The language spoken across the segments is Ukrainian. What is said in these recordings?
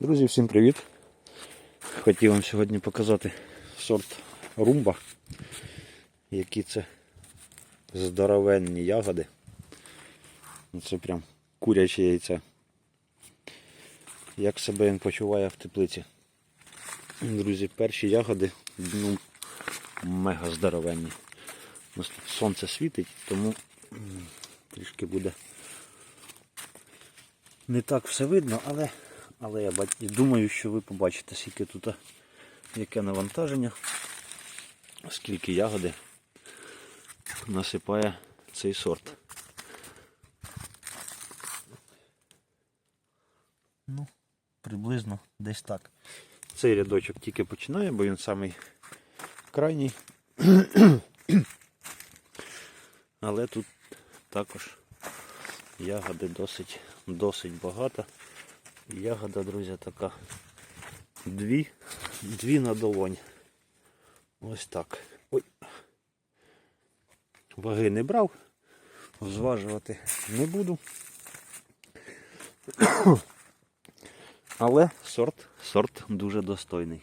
Друзі, всім привіт! Хотів вам сьогодні показати сорт румба, які це здоровенні ягоди. Ну, Це прям куряче яйце. Як себе він почуває в теплиці. Друзі, перші ягоди ну, мега здоровенні. У нас тут сонце світить, тому трішки буде не так все видно, але, але я думаю, що ви побачите, скільки тут яке навантаження, скільки ягоди насипає цей сорт. Ну, приблизно десь так. Цей рядочок тільки починає, бо він самий крайній. Але тут також ягоди досить, досить багато. Ягода, друзі, така дві, дві на долонь. Ось так. Ой. Ваги не брав, зважувати не буду. Але сорт, сорт дуже достойний.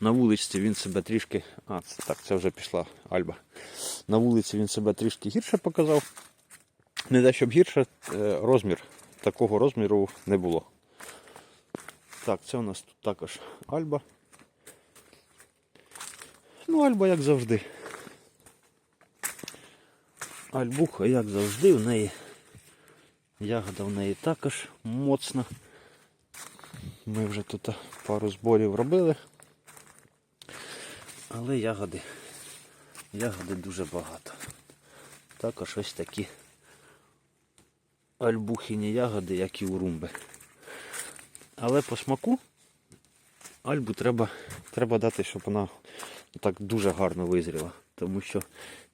На вулиці він себе трішки. А, це, так, це вже пішла Альба. На вулиці він себе трішки гірше показав. Не те, щоб гірше, е, розмір. Такого розміру не було. Так, це у нас тут також Альба. Ну, Альба як завжди. Альбуха, як завжди, в неї ягода в неї також моцна. Ми вже тут пару зборів робили. Але ягоди, ягоди дуже багато. Також ось такі альбухіні ягоди, як і у румби. Але по смаку альбу треба, треба дати, щоб вона так дуже гарно визріла. Тому що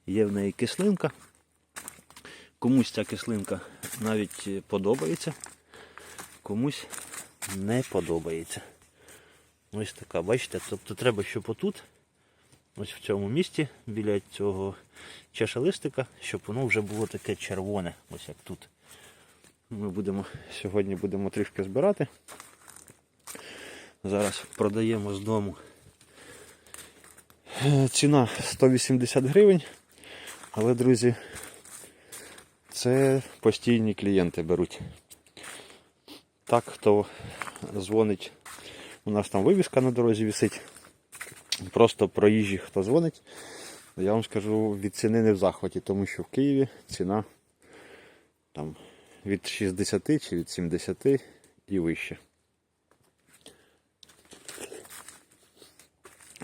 є в неї кислинка. Комусь ця кислинка навіть подобається, комусь не подобається. Ось така, бачите, тобто треба, щоб отут, ось в цьому місці, біля цього чашелистика, щоб воно вже було таке червоне, ось як тут. Ми будемо сьогодні будемо трішки збирати. Зараз продаємо з дому. Е, Ціна 180 гривень. Але, друзі, це постійні клієнти беруть. Так, хто дзвонить, у нас там вивіска на дорозі висить. Просто проїжджі, хто дзвонить, я вам скажу від ціни не в захваті, тому що в Києві ціна там від 60 чи від 70 і вище.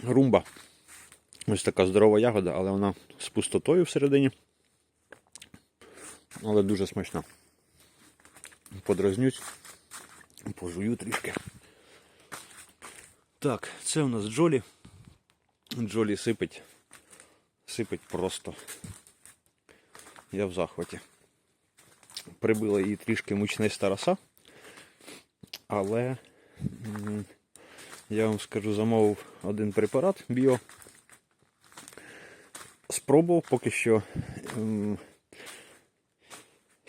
Румба. Ось така здорова ягода, але вона з пустотою всередині. Але дуже смачна. Подразнють, пожую трішки. Так, це у нас Джолі. Джолі сипить. Сипить просто. Я в захваті. Прибила її трішки мучниста роса. Але я вам скажу, замовив один препарат біо. Спробував поки що.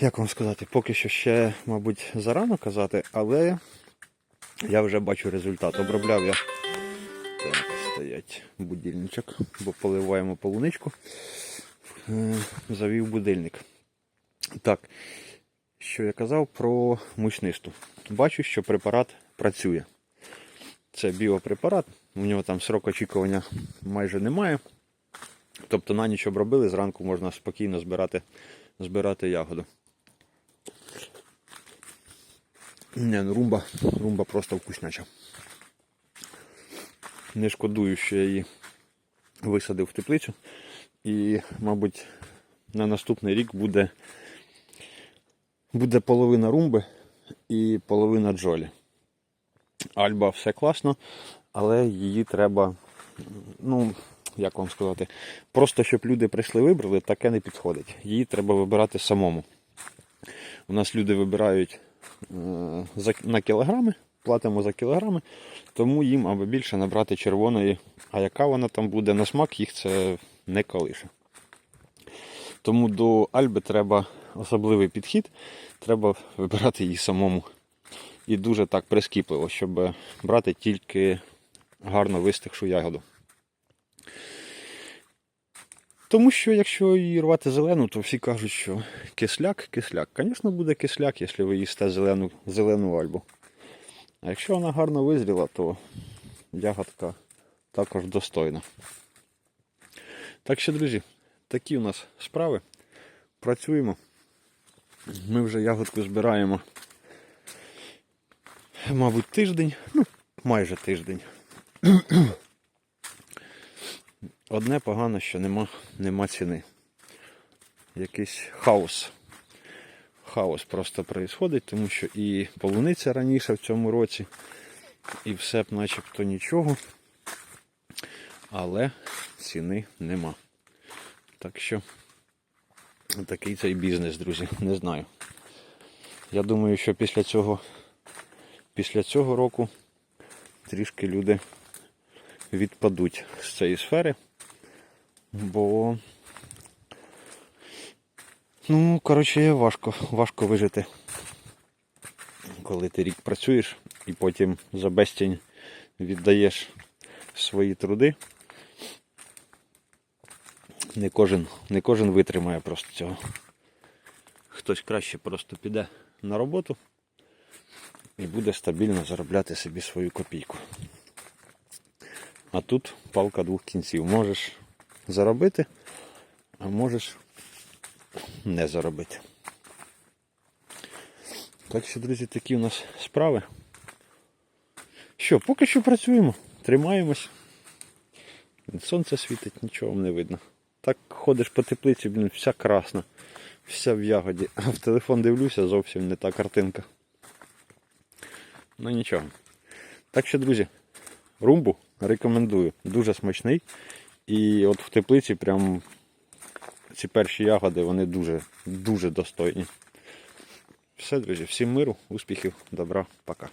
Як вам сказати, поки що ще, мабуть, зарано казати, але я вже бачу результат. Обробляв я. Так, стоять будильничок, бо поливаємо полуничку. Е, Завів будильник. Так, що я казав про мучнисту. Бачу, що препарат працює. Це біопрепарат, у нього там срок очікування майже немає. Тобто на ніч обробили, зранку можна спокійно збирати, збирати ягоду. Не, ну румба, румба просто вкусняча. Не шкодую, що я її висадив в теплицю. І, мабуть, на наступний рік буде, буде половина румби і половина джолі. Альба все класно, але її треба, ну, як вам сказати, просто щоб люди прийшли вибрали, таке не підходить. Її треба вибирати самому. У нас люди вибирають е, на кілограми, платимо за кілограми, тому їм аби більше набрати червоної, а яка вона там буде на смак, їх це не колише. Тому до Альби треба особливий підхід, треба вибирати її самому. і дуже так прискіпливо, щоб брати тільки гарно вистигшу ягоду. Тому що якщо її рвати зелену, то всі кажуть, що кисляк, кисляк. Звісно, буде кисляк, якщо ви їсте зелену, зелену альбу. А якщо вона гарно визріла, то ягодка також достойна. Так що, друзі, такі у нас справи. Працюємо. Ми вже ягодку збираємо, мабуть, тиждень, ну, майже тиждень. Одне погано, що нема, нема ціни. Якийсь хаос. Хаос просто происходить, тому що і полуниця раніше в цьому році, і все б начебто нічого. Але ціни нема. Так що такий цей бізнес, друзі, не знаю. Я думаю, що після цього, після цього року трішки люди відпадуть з цієї сфери, бо ну, коротше, важко, важко вижити, коли ти рік працюєш і потім за безцінь віддаєш свої труди. Не кожен, не кожен витримає просто цього. Хтось краще просто піде на роботу і буде стабільно заробляти собі свою копійку. А тут палка двох кінців. Можеш заробити, а можеш не заробити. Так що, друзі, такі у нас справи. Що, поки що працюємо, тримаємось. Сонце світить, нічого не видно. Так ходиш по теплиці, блін, вся красна, вся в ягоді. А в телефон дивлюся, зовсім не та картинка. Ну нічого. Так що, друзі, румбу рекомендую. Дуже смачний. І от в теплиці прям ці перші ягоди, вони дуже, дуже достойні. Все, друзі, всім миру, успіхів, добра, пока.